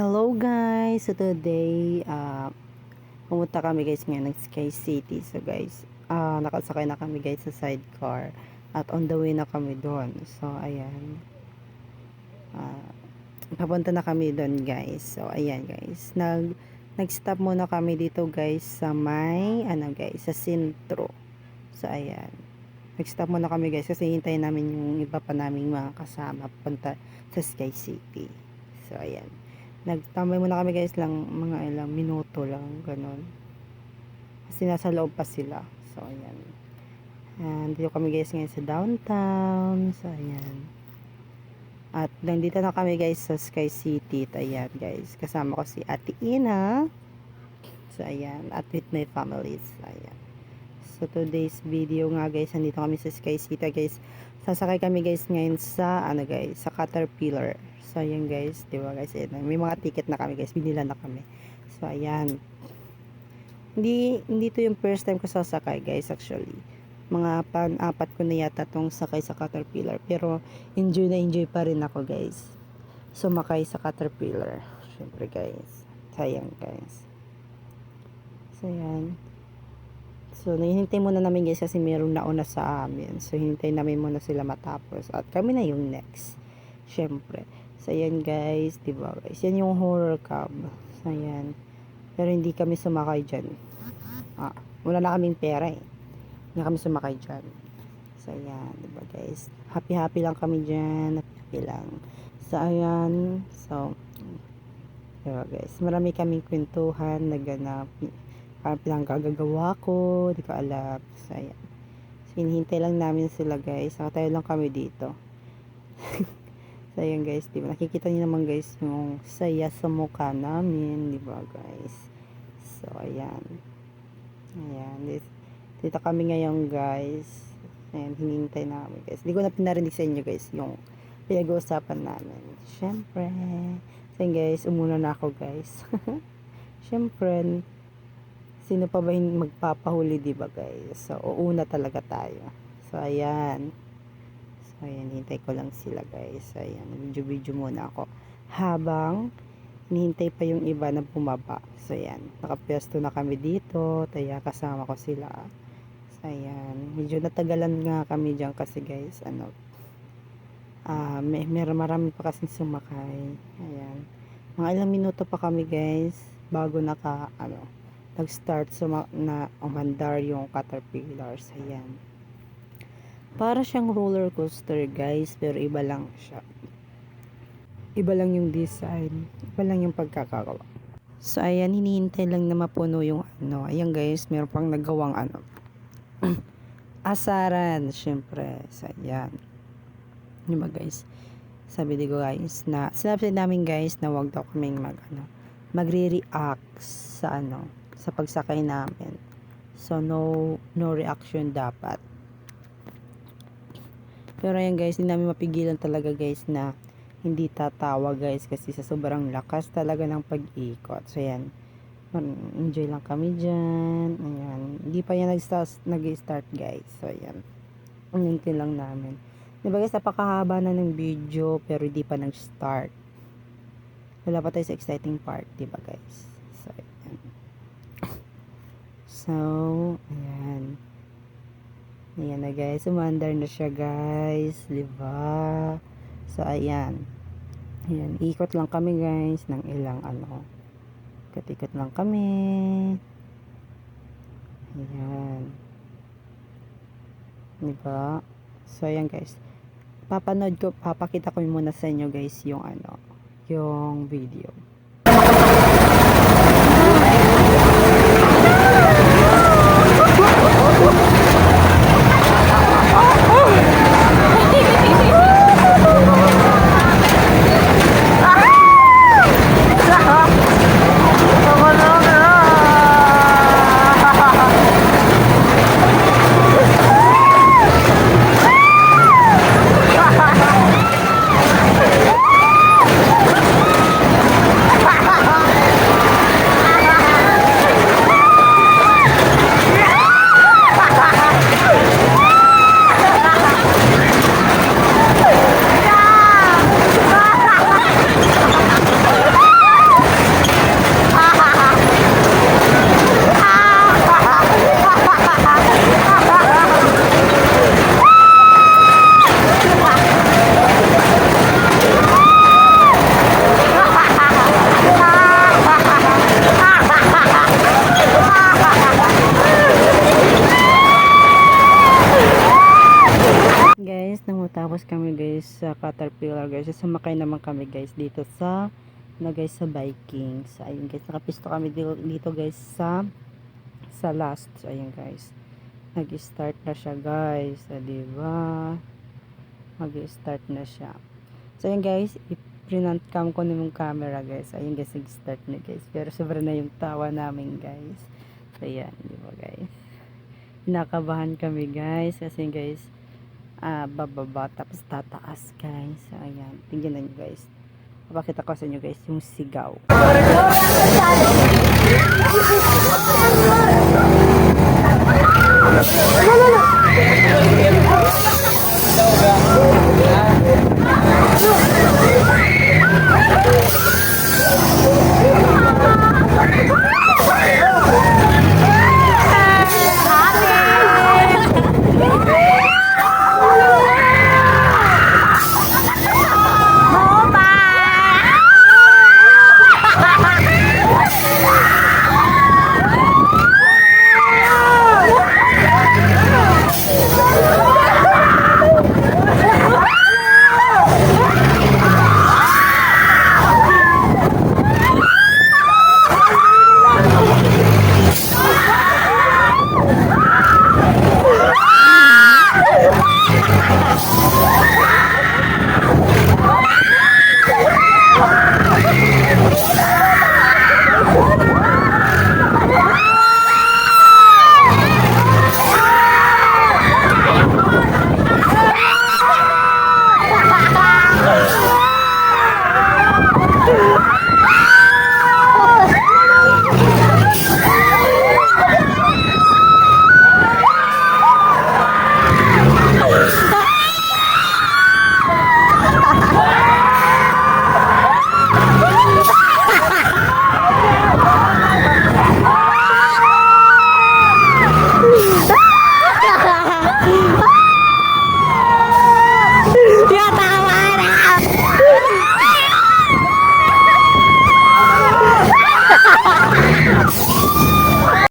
Hello guys! So today, uh, pumunta kami guys ngayon ng Sky City. So guys, uh, nakasakay na kami guys sa sidecar. At on the way na kami doon. So ayan. Uh, papunta na kami doon guys. So ayan guys. Nag, nag-stop muna kami dito guys sa may, ano guys, sa sentro. So ayan. Nag-stop muna kami guys kasi hintayin namin yung iba pa naming mga kasama punta sa Sky City. So ayan nagtambay muna kami guys lang mga ilang minuto lang ganun. Kasi nasa loob pa sila. So ayan. And dito kami guys ngayon sa downtown. So ayan. At nandito na kami guys sa Sky City. Ayan guys kasama ko si Ate Ina. So ayan. At with my families. Ayan so today's video nga guys nandito kami sa Sky City guys sasakay kami guys ngayon sa ano guys sa Caterpillar So, ayan guys. Di ba guys? Ayan, may mga ticket na kami guys. Binila na kami. So, ayan. Hindi, hindi to yung first time ko sasakay guys actually. Mga pan-apat ko na yata tong sakay sa Caterpillar. Pero, enjoy na enjoy pa rin ako guys. Sumakay sa Caterpillar. Siyempre guys. Sayang guys. So, ayan. So, nahihintay muna namin guys kasi mayroong nauna sa amin. So, hintay namin muna sila matapos. At kami na yung next. Siyempre. So, ayan guys, di ba guys? Yan yung horror cab. So, ayan. Pero hindi kami sumakay dyan. Ah, wala na kaming pera eh. Hindi kami sumakay dyan. So, ayan, di ba guys? Happy-happy lang kami dyan. Happy lang. So, ayan. So, di ba guys? Marami kaming kwentuhan, naganap. Parang pinanggagawa ko. Di ko alam. So, ayan. So, hinihintay lang namin sila guys. Nakatayo lang kami dito. So, ayan guys, di ba? Nakikita niyo naman guys yung saya sa mukha namin, di ba guys? So, ayan. Ayan. Dito, dito kami ngayon guys. Ayan, hinihintay namin guys. Hindi ko na pinarinig sa inyo guys yung pinag-uusapan namin. Siyempre. So, guys, umuna na ako guys. Siyempre, sino pa ba yung magpapahuli, di ba guys? So, uuna talaga tayo. So, ayan. So, ayan, hintay ko lang sila guys. Ayan, video-video muna ako. Habang, hinihintay pa yung iba na bumaba. So, ayan, nakapwesto na kami dito. Kaya kasama ko sila. So, ayan, medyo natagalan nga kami dyan kasi guys, ano, ah, uh, may, may marami pa kasi sumakay. Ayan. Mga ilang minuto pa kami guys, bago naka, ano, nag-start na umandar yung caterpillars. Ayan. Para siyang roller coaster guys, pero iba lang siya. Iba lang yung design, iba lang yung pagkakagawa. So ayan, hinihintay lang na mapuno yung ano. Ayan guys, meron pang nagawang ano. asaran, syempre. So ayan. Di ba guys? Sabi ko guys na, sinabi namin guys na wag daw kaming mag ano, magre-react sa ano, sa pagsakay namin. So no, no reaction dapat pero ayan guys, hindi namin mapigilan talaga guys na hindi tatawa guys kasi sa sobrang lakas talaga ng pag-ikot. So ayan, enjoy lang kami dyan. Ayan, hindi pa yan nag-start, nag-start guys. So ayan, unintin lang namin. Diba guys, napakahaba na ng video pero hindi pa nag-start. Wala pa tayo sa exciting part, diba guys? So ayan. Ayan. Na guys, umandar na siya guys, di ba? So ayan. Ayan, ikot lang kami guys ng ilang ano. Ikot-ikot lang kami. Ayan. Di ba? So ayan guys. Papanood ko, papakita ko muna sa inyo guys yung ano, yung video. Tapos kami guys sa Caterpillar guys. Sumakay naman kami guys dito sa na guys sa Vikings. Ayun guys, nakapisto kami dito, dito guys sa sa last. So, ayun guys. Nag-start na siya guys. Ah, di ba? Mag-start na siya. So ayun guys, i-prinant cam ko na yung camera guys. Ayun guys, nag-start na guys. Pero sobra na yung tawa namin guys. So ayan, di ba guys? Nakabahan kami guys. Kasi guys, ah bababa tapos tataas guys. So ayan, tingnan nyo guys. Papakita ko sa inyo guys yung sigaw.